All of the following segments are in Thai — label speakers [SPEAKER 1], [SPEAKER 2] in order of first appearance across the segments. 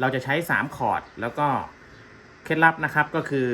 [SPEAKER 1] เราจะใช้ 3 คอร์ด แล้วก็เคล็ดลับนะครับก็คือ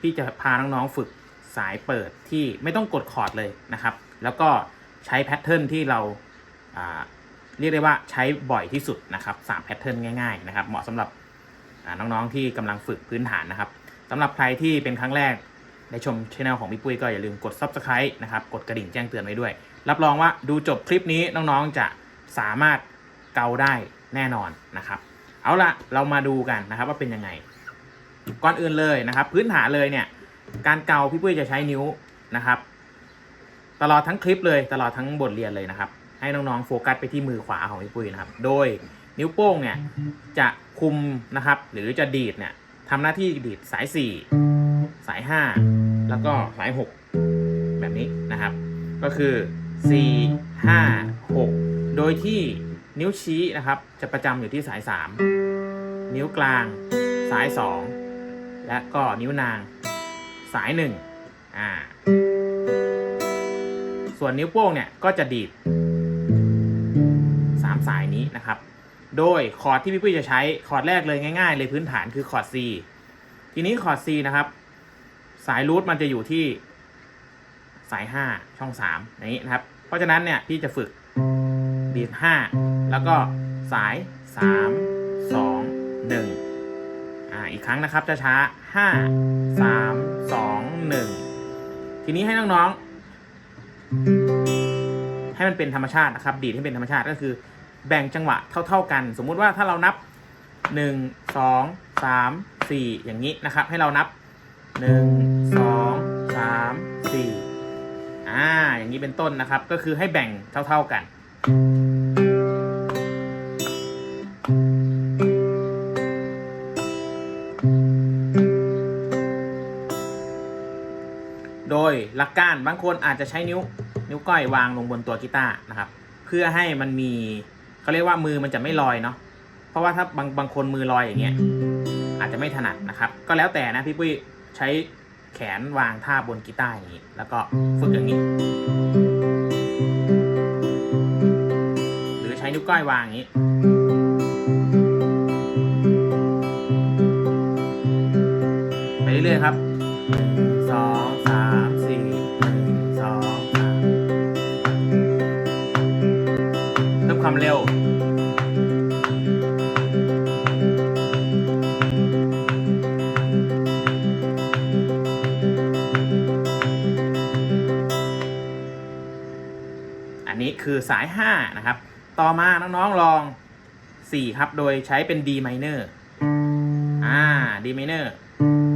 [SPEAKER 1] พี่จะพาน้องๆฝึกสายเปิดที่ไม่ต้องกดคอร์ดเลยนะครับ แล้วก็ใช้แพทเทิร์นที่เราเรียกได้ว่าใช้บ่อยที่สุดนะครับ3แพทเทิร์นง่ายๆนะครับ เหมาะสำหรับน้องๆที่กำลังฝึกพื้นฐานนะครับสำหรับใครที่เป็นครั้งแรกได้ชมช anel ของพี่ปุ้ยก็อย่าลืมกด subscribe นะครับ กดกระดิ่งแจ้งเตือนไว้ด้วย รับรองว่าดูจบคลิปนี้น้องๆจะสามารถเกาได้แน่นอนนะครับ เอาละเรามาดูกันนะครับว่าเป็นยังไง ก่อนอื่นเลยนะครับ พื้นฐานเลยเนี่ย การเกาพี่ปุ้ยจะใช้นิ้วนะครับ ตลอดทั้งคลิปเลยตลอดทั้งบทเรียนเลยนะครับ ให้น้องๆโฟกัสไปที่มือขวาของพี่ปุ้ยนะครับ โดยนิ้วโป้งเนี่ยจะคุมนะครับ หรือจะดีดเนี่ยทำหน้าที่ดีดสาย 4 สาย 5 แล้วก็สาย 6 แบบนี้นะครับ ก็คือ 4 5 6 โดยที่ นิ้วชี้นะครับ จะประจำอยู่ที่สาย 3 นิ้วกลาง สาย 2 และก็นิ้วนาง สาย1อ่าส่วนนิ้วโป้งเนี่ยก็จะดีด 3 สายนี้นะครับ โดยคอร์ดที่พี่ปุ้ยจะใช้คอร์ดแรกเลยง่ายๆ เลยพื้นฐานคือคอร์ด C ทีนี้คอร์ด C นะครับ สายรูทมันจะอยู่ที่สาย 5 ช่อง3อย่างนี้นะครับ เพราะฉะนั้นเนี่ยพี่จะฝึก ดีด5แล้วก็สาย 3 2 1อ่าอีกครั้งนะครับจะช้า5 3 2 1 ทีนี้ให้น้องๆ ให้มันเป็นธรรมชาตินะครับ ดีดให้เป็นธรรมชาติก็คือ แบ่งจังหวะเท่า ๆกัน สมมุติว่าถ้าเรานับ 1 2 3 4 อย่างนี้นะครับ ให้เรานับหนึ่งสองสามสี่อ่าอย่างนี้เป็นต้นนะครับ ก็คือให้แบ่งเท่า ๆกัน หลักการบางคนอาจจะใช้นิ้วนิ้วก้อยวางลงบนตัวกีตาร์นะครับ เพื่อให้มันมีเขาเรียกว่ามือมันจะไม่ลอยเนาะเพราะว่าถ้าบางบางคนมือลอยอย่างเงี้ยอาจจะไม่ถนัดนะครับ ก็แล้วแต่นะพี่ปุ้ยใช้แขนวางท่าบนกีตาร์อย่างนี้ แล้วก็ฝึกอย่างนี้ หรือใช้นิ้วก้อยวางอย่างนี้ไปเรื่อยๆครับหนึ่งสองสาม ความเร็ว อันนี้คือสาย 5 นะครับ ต่อมาน้องๆลอง 4 ครับ โดยใช้เป็น D minor อ่า D minor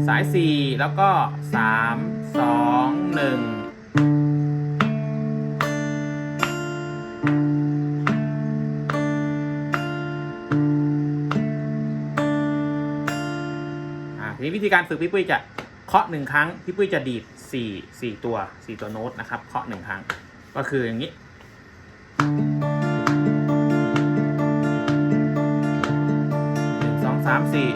[SPEAKER 1] สาย 4 แล้วก็ 3 2 1 ธีการฝึกพี่ปุ้ยจะเคาะหนึ่งครั้งพี่ปุ้ยจะดีด4 4ตัว4ตัวโน้ตนะครับเคาะหนึ่งครั้ง ก็คืออย่างนี้ หนึ่งสองสามสี่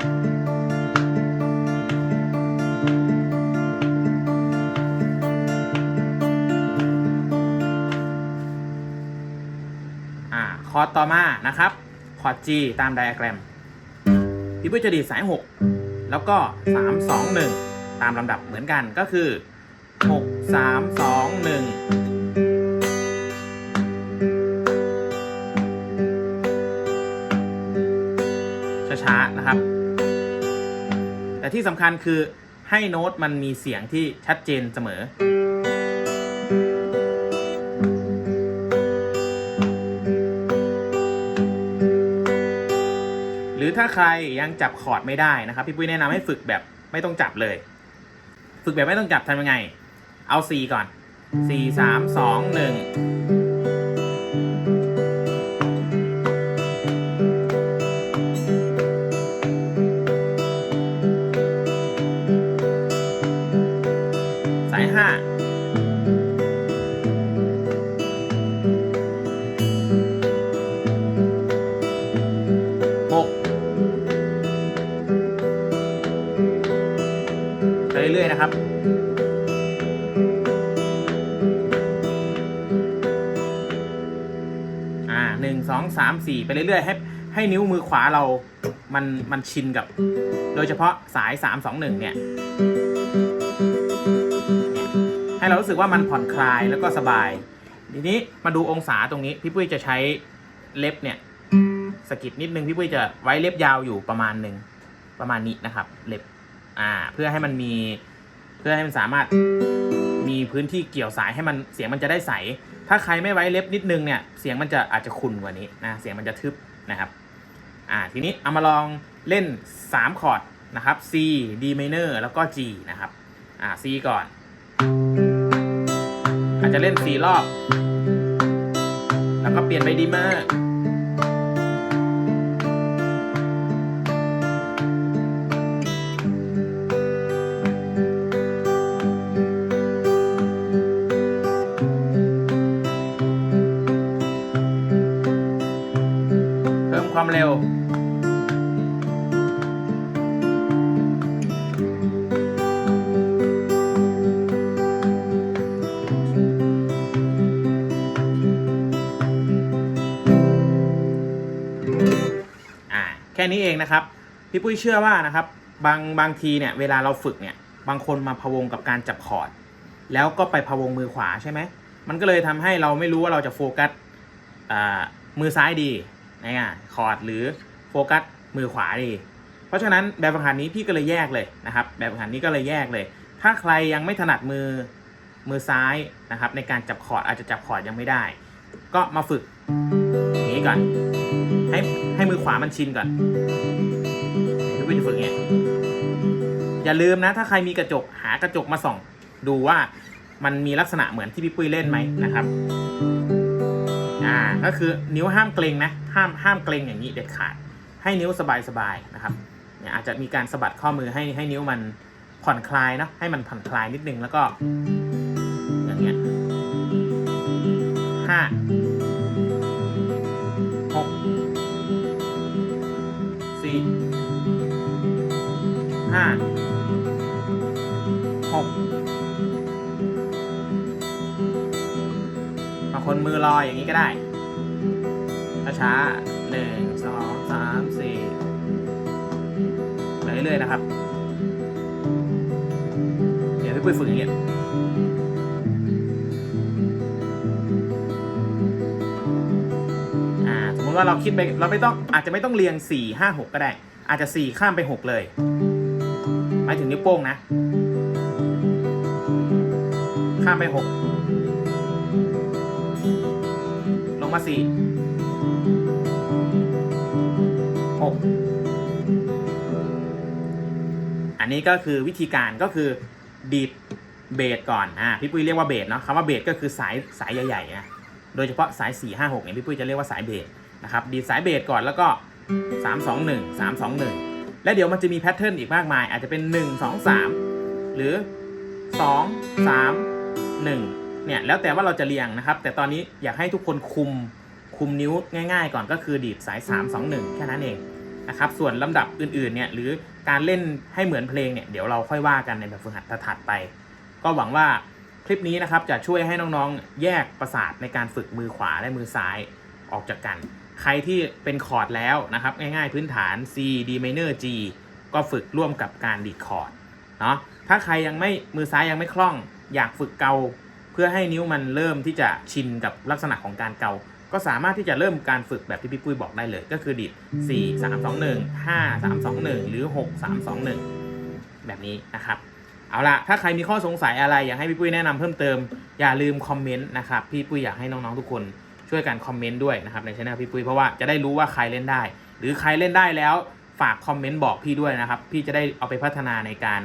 [SPEAKER 1] อ่าคอร์ดต่อมานะครับ คอร์ด G ตามไดอะแกรมพี่ปุ้ยจะดีดสาย6 แล้วก็ 3 2 1 ตามลำดับเหมือนกันก็คือ 6 3 2 1ช้าๆนะครับ แต่ที่สำคัญคือให้โน้ตมันมีเสียงที่ชัดเจนเสมอ รือถ้าใครยังจับคอร์ดไม่ได้นะครับ พี่ปุ้ยแนะนำให้ฝึกแบบไม่ต้องจับเลย ฝึกแบบไม่ต้องจับทำยังไง เอา C ก่อน 4 3 2 1 เรื่อยๆนะครับอ่าหนึ่งสองสามสี่ไปเรื่อยๆให้ให้นิ้วมือขวาเรามันมันชินกับ โดยเฉพาะสายสามสองหนึ่งเนี่ยให้เรารู้สึกว่ามันผ่อนคลายแล้วก็สบาย ทีนี้มาดูองศาตรงนี้ พี่ปุ้ยจะใช้เล็บเนี่ยสกิดนิดนึงพี่ปุ้ยจะไว้เล็บยาวอยู่ประมาณหนึ่งประมาณนี้นะครับ เล็บ อ่า เพื่อให้มันมี เพื่อให้มันสามารถมีพื้นที่เกี่ยวสายให้มันเสียงมันจะได้ใส ถ้าใครไม่ไว้เล็บนิดนึงเนี่ยเสียงมันจะอาจจะขุ่นกว่านี้นะเสียงมันจะทึบนะครับอ่าทีนี้เอามาลองเล่น 3 คอร์ดนะครับ C D minor แล้วก็ G นะครับอ่า C ก่อน อาจจะเล่น 4 รอบ แล้วก็เปลี่ยนไปดีม เร็ว อ่า แค่นี้เองนะครับ พี่ปุ้ยเชื่อว่านะครับ บางบางทีเนี่ย เวลาเราฝึกเนี่ย บางคนมาพะวงกับการจับคอร์ด แล้วก็ไปพะวงมือขวาใช่ไหม มันก็เลยทำให้เราไม่รู้ว่าเราจะโฟกัสมือซ้ายดี นะอะคอร์ดหรือโฟกัสมือขวาดีเพราะฉะนั้นแบบฝึกหัดนี้พี่ก็เลยแยกเลยนะครับ แบบฝึกหัดนี้ก็เลยแยกเลย ถ้าใครยังไม่ถนัดมือมือซ้ายนะครับ ในการจับคอร์ดอาจจะจับคอร์ดยังไม่ได้ ก็มาฝึกอย่างนี้ก่อนให้ให้มือขวามันชินก่อนพี่ปุ้ยจะฝึกเงี้ยอย่าลืมนะ ถ้าใครมีกระจกหากระจกมาส่อง ดูว่ามันมีลักษณะเหมือนที่พี่ปุ้ยเล่นไหมนะครับ อ่าก็คือนิ้วห้ามเกรงนะห้ามห้ามเกรงอย่างนี้เด็ดขาด ให้นิ้วสบายๆนะครับเนี่ยอาจจะมีการสะบัดข้อมือให้ให้นิ้วมันผ่อนคลายเนอะให้มันผ่อนคลายนิดนึงแล้วก็อย่างเงี้ยห้า คนมือลอยอย่างนี้ก็ได้ ช้าๆหนึ่งสองสามสี่ไปเรื่อยๆนะครับ เดี๋ยวพี่ปุ้ยฝึกอย่างเงี้ยสมมติว่าเราคิดไปเราไม่ต้องอาจจะไม่ต้องเรียง 4 5 6 ก็ได้ อาจจะ 4 ข้ามไป 6 เลย หมายถึงนิ้วโป้งนะ ข้ามไป 6 งมาสี่หกอันนี้ก็คือวิธีการก็คือดีดเบสก่อนอ่าพี่ปุ้ยเรียกว่าเบสเนาะคำว่าเบสก็คือสายสายใหญ่ๆนะโดยเฉพาะสาย4 5 6เนี่ยพี่ปุ้ยจะเรียกว่าสายเบสนะครับดีดสายเบสก่อนแล้วก็ 3 2 1 3 2 1 และเดี๋ยวมันจะมีแพทเทิร์นอีกมากมาย อาจจะเป็น 1 2 3 หรือ 2 3 1 เนี่ยแล้วแต่ว่าเราจะเรียงนะครับ แต่ตอนนี้อยากให้ทุกคนคุมคุมนิ้วง่าย ๆ ก่อนก็คือดีดสาย 3 2 1 แค่นั้นเองนะครับส่วนลำดับอื่นๆเนี่ยหรือการเล่นให้เหมือนเพลงเนี่ยเดี๋ยวเราค่อยว่ากันในแบบฝึกหัดถัดๆไป ก็หวังว่าคลิปนี้นะครับจะช่วยให้น้องๆ แยกประสาทในการฝึกมือขวาและมือซ้ายออกจากกัน ใครที่เป็นคอร์ดแล้วนะครับง่ายๆพื้นฐาน C D minor G ก็ฝึกร่วมกับการดีดคอร์ดเนาะถ้าใครยังไม่มือซ้ายยังไม่คล่อง อยากฝึกเกาเพื่อให้นิ้วมันเริ่มที่จะชินกับลักษณะของการเกา ก็สามารถที่จะเริ่มการฝึกแบบที่พี่ปุ้ยบอกได้เลย ก็คือดีด4 3 2 1 5 3 2 1 หรือ 6 3 2 1 แบบนี้นะครับเอาละถ้าใครมีข้อสงสัยอะไรอยากให้พี่ปุ้ยแนะนำเพิ่มเติม อย่าลืมคอมเมนต์นะครับ พี่ปุ้ยอยากให้น้องๆทุกคนช่วยกันคอมเมนต์ด้วยนะครับในช่องพี่ปุ้ยเพราะว่าจะได้รู้ว่าใครเล่นได้ หรือใครเล่นได้แล้วฝากคอมเมนต์บอกพี่ด้วยนะครับ พี่จะได้เอาไปพัฒนาในการ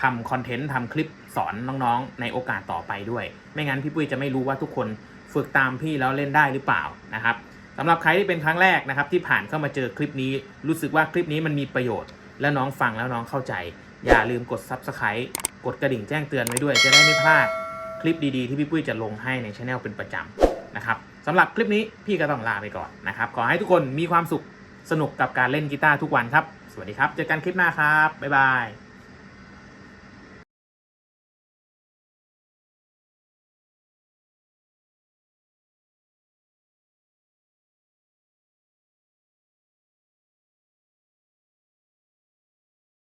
[SPEAKER 1] ทำคอนเทนต์ทำคลิป สอนน้องๆ ในโอกาสต่อไปด้วย ไม่งั้นพี่ปุ้ยจะไม่รู้ว่าทุกคนฝึกตามพี่แล้วเล่นได้หรือเปล่านะครับสำหรับใครที่เป็นครั้งแรกนะครับที่ผ่านเข้ามาเจอคลิปนี้ รู้สึกว่าคลิปนี้มันมีประโยชน์ และน้องฟังแล้วน้องเข้าใจ อย่าลืมกด Subscribe กดกระดิ่งแจ้งเตือนไว้ด้วย จะได้ไม่พลาดคลิปดีๆที่พี่ปุ้ยจะลงให้ในช anel เป็นประจำนะครับสำหรับคลิปนี้พี่ก็ต้องลาไปก่อนนะครับขอให้ทุกคนมีความสุขสนุกกับการเล่นกีตาร์ทุกวันครับ สวัสดีครับ เจอกันคลิปหน้าครับ บ๊ายบาย